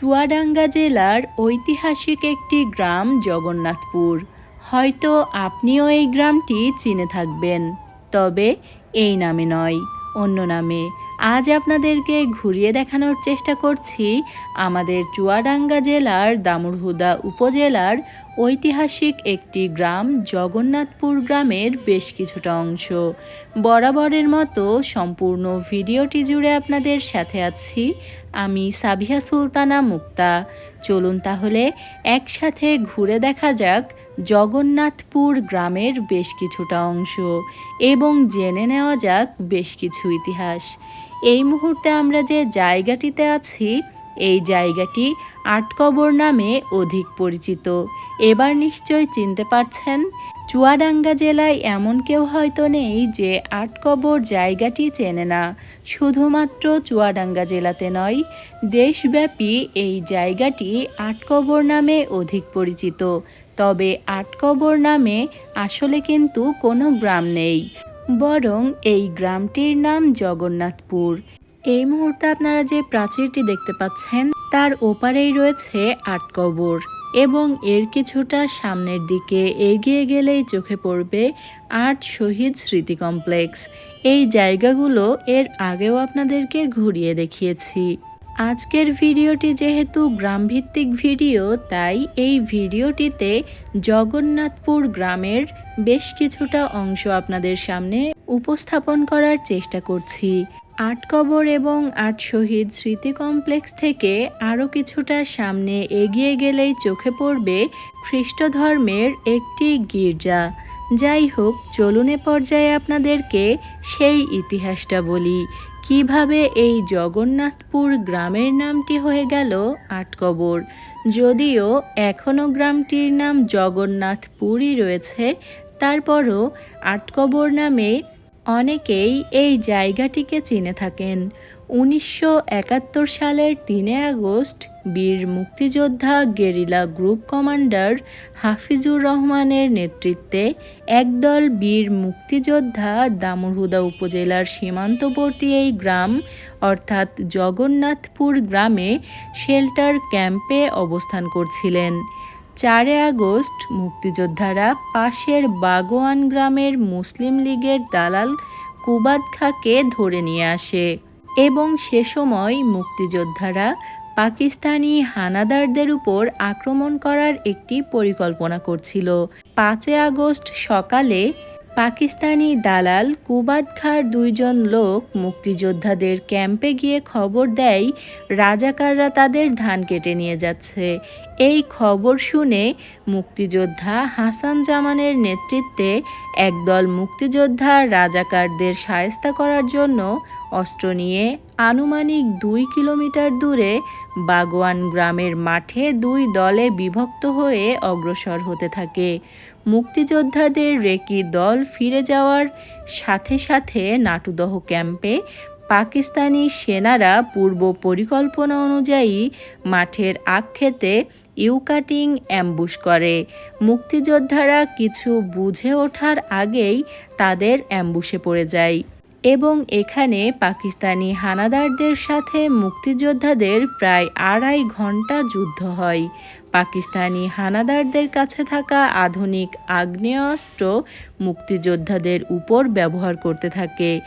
চুয়াডাঙ্গা জেলার ঐতিহাসিক একটি গ্রাম জগন্নাথপুর। হয়তো আপনিও এই গ্রামটি চিনে থাকবেন। তবে এই নামে নয়, অন্য নামে। আজ আপনাদেরকে ঘুরিয়ে দেখানোর চেষ্টা করছি আমাদের চুয়াডাঙ্গা জেলার দামুরহুদা উপজেলার ঐতিহাসিক একটি গ্রাম জগন্নাথপুর গ্রামের বেশ কিছুটা অংশ। বরাবরের মতো সম্পূর্ণ ভিডিওটি জুড়ে আপনাদের সাথে আছি আমি সাবিহা সুলতানা মুক্তা। চলুন তাহলে একসাথে ঘুরে দেখা যাক জগন্নাথপুর গ্রামের বেশ কিছুটা অংশ এবং জেনে নেওয়া যাক বেশ কিছু ইতিহাস। এই মুহূর্তে আমরা যে জায়গাটিতে আছি এই জায়গাটি আটকবর নামে অধিক পরিচিত। এবার নিশ্চয় চিনতে পারছেন, চুয়াডাঙ্গা জেলায় এমন কেউ হয়তো নেই যে আটকবর জায়গাটি চেনে না। শুধুমাত্র চুয়াডাঙ্গা জেলাতে নয়, দেশব্যাপী এই জায়গাটি আটকবর নামে অধিক পরিচিত। তবে আটকবর নামে আসলে কিন্তু কোনো গ্রাম নেই, বরং এই গ্রামটির নাম জগন্নাথপুর। এই মুহূর্তে আপনারা যে প্রাচীরটি দেখতে পাচ্ছেন, তার ওপারেই রয়েছে আটকবর এবং এর কিছুটা সামনের দিকে এগিয়ে গেলেই চোখে পড়বে আট শহীদ স্মৃতি কমপ্লেক্স। এই জায়গাগুলো এর আগেও আপনাদেরকে ঘুরিয়ে দেখিয়েছি। আজকের ভিডিওটি যেহেতু গ্রামভিত্তিক ভিডিও, তাই এই ভিডিওটিতে জগন্নাথপুর গ্রামের বেশ কিছুটা অংশ আপনাদের সামনে উপস্থাপন করার চেষ্টা করছি। আট কবর এবং আট শহীদ স্মৃতি কমপ্লেক্স থেকে আরও কিছুটা সামনে এগিয়ে গেলেই চোখে পড়বে খ্রিস্ট ধর্মের একটি গির্জা। যাই হোক, চলুনে পর্যায়ে আপনাদেরকে সেই ইতিহাসটা বলি। কীভাবে এই জগন্নাথপুর গ্রামের নামটি হয়ে গেল আটকবর যদিও এখনও গ্রামটির নাম জগন্নাথপুরই রয়েছে, তারপরও আটকবর নামে অনেকেই এই জায়গাটিকে চিনে থাকেন। উনিশশো একাত্তর সালের তিনে আগস্ট বীর মুক্তিযোদ্ধা গেরিলা গ্রুপ কমান্ডার হাফিজুর রহমানের নেতৃত্বে একদল বীর মুক্তিযোদ্ধা দামুরহুদা উপজেলার সীমান্তবর্তী এই গ্রাম, অর্থাৎ জগন্নাথপুর গ্রামে, শেল্টার ক্যাম্পে অবস্থান করছিলেন। চারে আগস্ট মুক্তিযোদ্ধারা পাশের বাগোয়ান গ্রামের মুসলিম লীগের দালাল কুবাদ খাকে ধরে নিয়ে আসে এবং সে সময় মুক্তিযোদ্ধারা পাকিস্তানি হানাদারদের উপর আক্রমণ করার একটি পরিকল্পনা করছিল। পাঁচে আগস্ট সকালে পাকিস্তানি দালাল কুবাদ দুইজন লোক মুক্তিযোদ্ধাদের ক্যাম্পে গিয়ে খবর দেয়, রাজাকাররা তাদের ধান কেটে নিয়ে যাচ্ছে। এই খবর শুনে মুক্তিযোদ্ধা হাসান জামানের নেতৃত্বে একদল মুক্তিযোদ্ধা রাজাকারদের সায়স্তা করার জন্য অস্ত্র নিয়ে আনুমানিক দুই কিলোমিটার দূরে বাগোয়ান গ্রামের মাঠে দুই দলে বিভক্ত হয়ে অগ্রসর হতে থাকে। মুক্তিযোদ্ধাদের রেকি দল ফিরে যাওয়ার সাথে সাথে নাটুদহ ক্যাম্পে পাকিস্তানি সেনারা পূর্ব পরিকল্পনা অনুযায়ী মাঠের আক্ষেতে ইউকাটিং অ্যাম্বুশ করে। মুক্তিযোদ্ধারা কিছু বুঝে ওঠার আগেই তাদের অ্যাম্বুশে পড়ে যায়। এবং এখানে পাকিস্তানি হানাদারদের সাথে মুক্তিযোদ্ধাদের প্রায় আড়াই ঘণ্টা যুদ্ধ হয়। পাকিস্তানি হানাদারদের কাছে থাকা আধুনিক আগ্নেয়াস্ত্র মুক্তিযোদ্ধাদের উপর ব্যবহার করতে থাকে।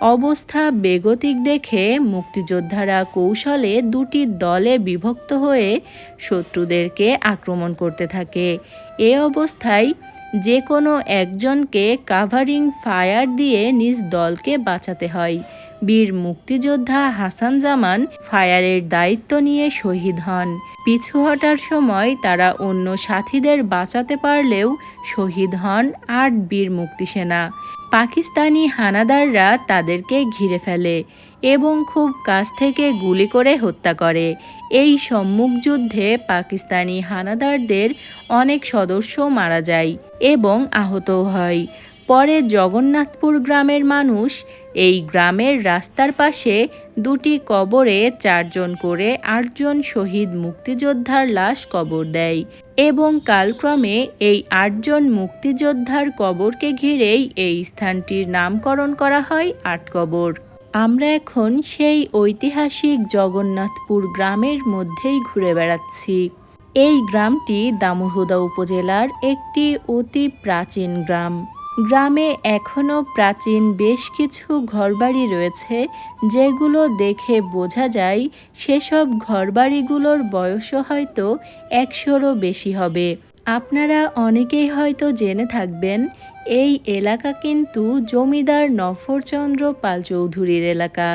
অবস্থা বেগতিক দেখে মুক্তিযোদ্ধারা কৌশলে দুটি দলে বিভক্ত হয়ে শত্রুদেরকে আক্রমণ করতে থাকে। এ অবস্থায় যে কোনো একজনকে কাভারিং ফায়ার দিয়ে নিজ দলকে বাঁচাতে হয়। বীর মুক্তিযোদ্ধা হাসান জামান ফায়ারের দায়িত্ব নিয়ে শহীদ হন। পিছু হটার সময় তারা অন্য সাথীদের বাঁচাতে পারলেও শহীদ হন আট বীর মুক্তিসেনা। পাকিস্তানি হানাদাররা তাদেরকে ঘিরে ফেলে এবং খুব কাছ থেকে গুলি করে হত্যা করে। এই সম্মুখ যুদ্ধে পাকিস্তানি হানাদারদের অনেক সদস্য মারা যায় এবং আহতও হয়। পরে জগন্নাথপুর গ্রামের মানুষ এই গ্রামের রাস্তার পাশে দুটি কবরে চারজন করে আটজন শহীদ মুক্তিযোদ্ধার লাশ কবর দেয় এবং কালক্রমে এই আটজন মুক্তিযোদ্ধার কবরকে ঘিরেই এই স্থানটির নামকরণ করা হয় আটকবর আমরা এখন সেই ঐতিহাসিক জগন্নাথপুর গ্রামের মধ্যেই ঘুরে বেড়াচ্ছি। এই গ্রামটি দামোহদা উপজেলার একটি অতি প্রাচীন গ্রাম। গ্রামে এখনও প্রাচীন বেশ কিছু ঘরবাড়ি রয়েছে, যেগুলো দেখে বোঝা যায় সেসব ঘরবাড়িগুলোর বয়সও হয়তো একশোরও বেশি হবে। আপনারা অনেকেই হয়তো জেনে থাকবেন এই এলাকা কিন্তু জমিদার নফরচন্দ্র পাল চৌধুরীর এলাকা।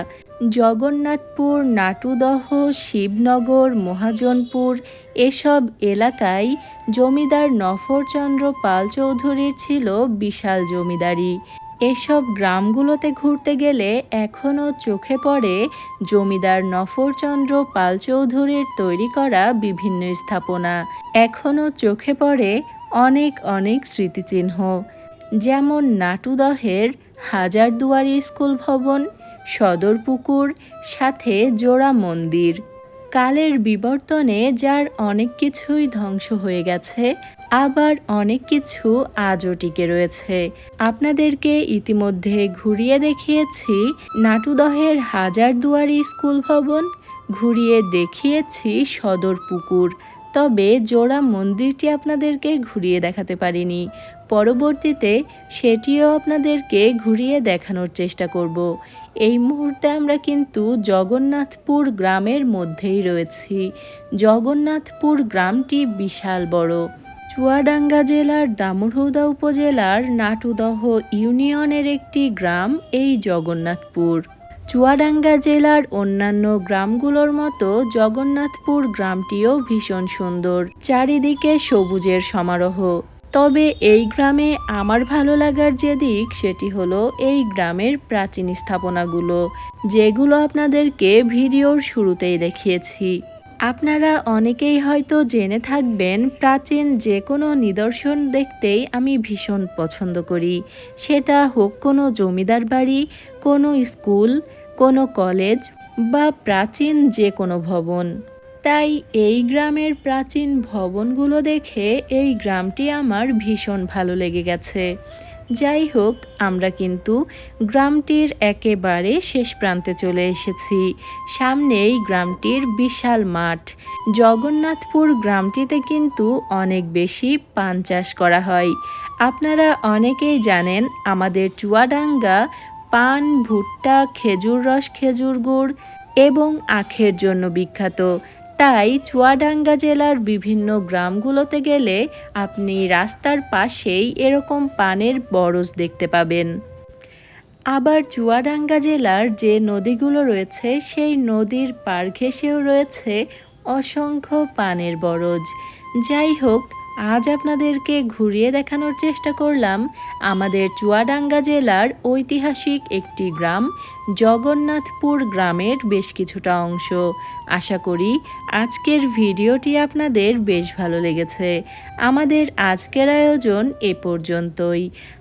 জগন্নাথপুর, নাটুদহ, শিবনগর, মহাজনপুর এসব এলাকায় জমিদার নফরচন্দ্র পাল চৌধুরীর ছিল বিশাল জমিদারি। এসব গ্রামগুলোতে ঘুরতে গেলে এখনও চোখে পড়ে জমিদার নফরচন্দ্র পাল চৌধুরীর তৈরি করা বিভিন্ন স্থাপনা। এখনও চোখে পড়ে অনেক অনেক স্মৃতিচিহ্ন। যেমন নাটুদহের হাজারদুয়ারি স্কুল ভবন, সদরপুকুর, সাথে জোড়া মন্দির। কালের বিবর্তনে যার অনেক কিছুই ধ্বংস হয়ে গেছে, আবার অনেক কিছু আজও টিকে রয়েছে। আপনাদেরকে ইতিমধ্যে ঘুরিয়ে দেখিয়েছি নাটুদহের হাজারদুয়ারি স্কুল ভবন, ঘুরিয়ে দেখিয়েছি সদর পুকুর তবে জোড়া মন্দিরটি আপনাদেরকে ঘুরিয়ে দেখাতে পারিনি। পরবর্তীতে সেটিও আপনাদেরকে ঘুরিয়ে দেখানোর চেষ্টা করব। এই মুহূর্তে আমরা কিন্তু জগন্নাথপুর গ্রামের মধ্যেই রয়েছি। জগন্নাথপুর গ্রামটি বিশাল বড়। চুয়াডাঙ্গা জেলার দামোহদা উপজেলার নাটুদহ ইউনিয়নের একটি গ্রাম এই জগন্নাথপুর। চুয়াডাঙ্গা জেলার অন্যান্য গ্রামগুলোর মতো জগন্নাথপুর গ্রামটিও ভীষণ সুন্দর, চারিদিকে সবুজের সমারোহ। তবে এই গ্রামে আমার ভালো লাগার যে দিক, সেটি হলো এই গ্রামের প্রাচীন স্থাপনাগুলো, যেগুলো আপনাদেরকে ভিডিওর শুরুতেই দেখিয়েছি। আপনারা অনেকেই হয়তো জেনে থাকবেন, প্রাচীন যে কোনো নিদর্শন দেখতেই আমি ভীষণ পছন্দ করি। সেটা হোক কোনো জমিদার বাড়ি, কোনো স্কুল, কোনো কলেজ বা প্রাচীন যে কোনো ভবন। তাই এই গ্রামের প্রাচীন ভবনগুলো দেখে এই গ্রামটি আমার ভীষণ ভালো লেগে গেছে। যাই হোক আমরা কিন্তু গ্রামটির একেবারে শেষ প্রান্তে চলে এসেছি। সামনেই গ্রামটির বিশাল মাঠ। জগন্নাথপুর গ্রামটিতে কিন্তু অনেক বেশি পান চাষ করা হয়। আপনারা অনেকেই জানেন, আমাদের চুয়াডাঙ্গা পান, ভুট্টা, খেজুর রস, খেজুর গুড় এবং আখের জন্য বিখ্যাত। তাই চুয়াডাঙ্গা জেলার বিভিন্ন গ্রামগুলোতে গেলে আপনি রাস্তার পাশেই এরকম পানের বরজ দেখতে পাবেন। আবার চুয়াডাঙ্গা জেলার যে নদীগুলো রয়েছে, সেই নদীর পার ঘেঁষেও রয়েছে অসংখ্য পানের বরজ। যাই হোক আজ আপনাদেরকে ঘুরিয়ে দেখানোর চেষ্টা করলাম আমাদের চুয়াডাঙ্গা জেলার ঐতিহাসিক একটি গ্রাম, জগন্নাথপুর গ্রামের বেশ কিছুটা অংশ। আশা করি আজকের ভিডিওটি আপনাদের বেশ ভালো লেগেছে। আমাদের আজকের আয়োজন এ পর্যন্তই।